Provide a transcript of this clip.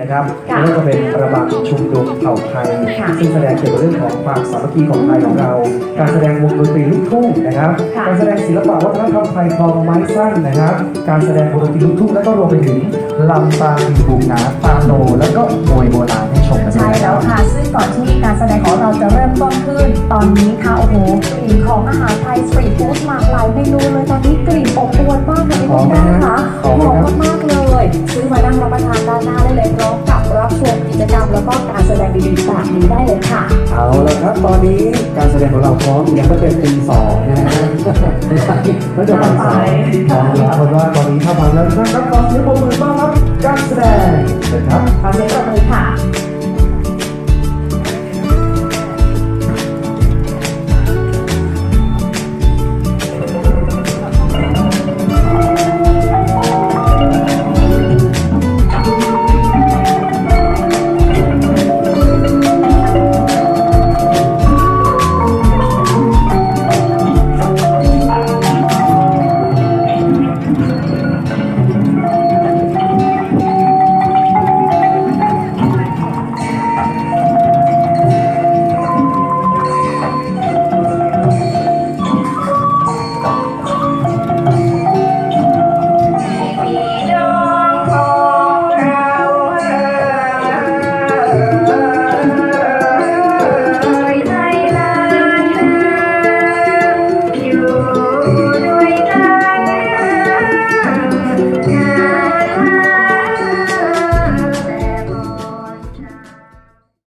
นะครับค่ะไม่ว่าจะเป็นระบำชุมนุมเผ่าไทยค่ะซึ่งแสดงเกี่ยวกับเรื่องของความสามัคคีของไทยของเรา การแสดงวงดนตรีลูกทุ่งนะครับค่ะการแสดงศิลปะวัฒนธรรมไทยคลองไม้สั้นนะครับ การแสดงวงดนตรีลูกทุ่งแล้วก็รวมไปถึงลำตาลีบุงนาปาโนแล้วก็มวยโบราณให้ชมกันด้ใช่วยนะคแล้รัวบค่ะ ซึ่งก่อนที่การแสดงของเราจะเริ่มต้นขึ้น ตอนนี้ค่ะโอ้โหกลิ่นของอาหารไทยสตรีทฟู้ดหลากหลายเมนูเลยตอนนี้กลิ่นอบอวลมากเลยหอมไหมคุณฮะคะ มกิจกรรมแล้วก็การแสดงดีๆแบบนี้ได้เลยค่ะ เอาละครับตอนนี้การแสดงของเราพร้อมยังไม่เป็นตีสองนะฮะไม่จะบ่ายสองพร้อมแล้วเพราะว่าตอนนี้ถ้าพร้อมแล้วนะครับขอเสียงปรบมือต้อนรับการแสดงนะครับ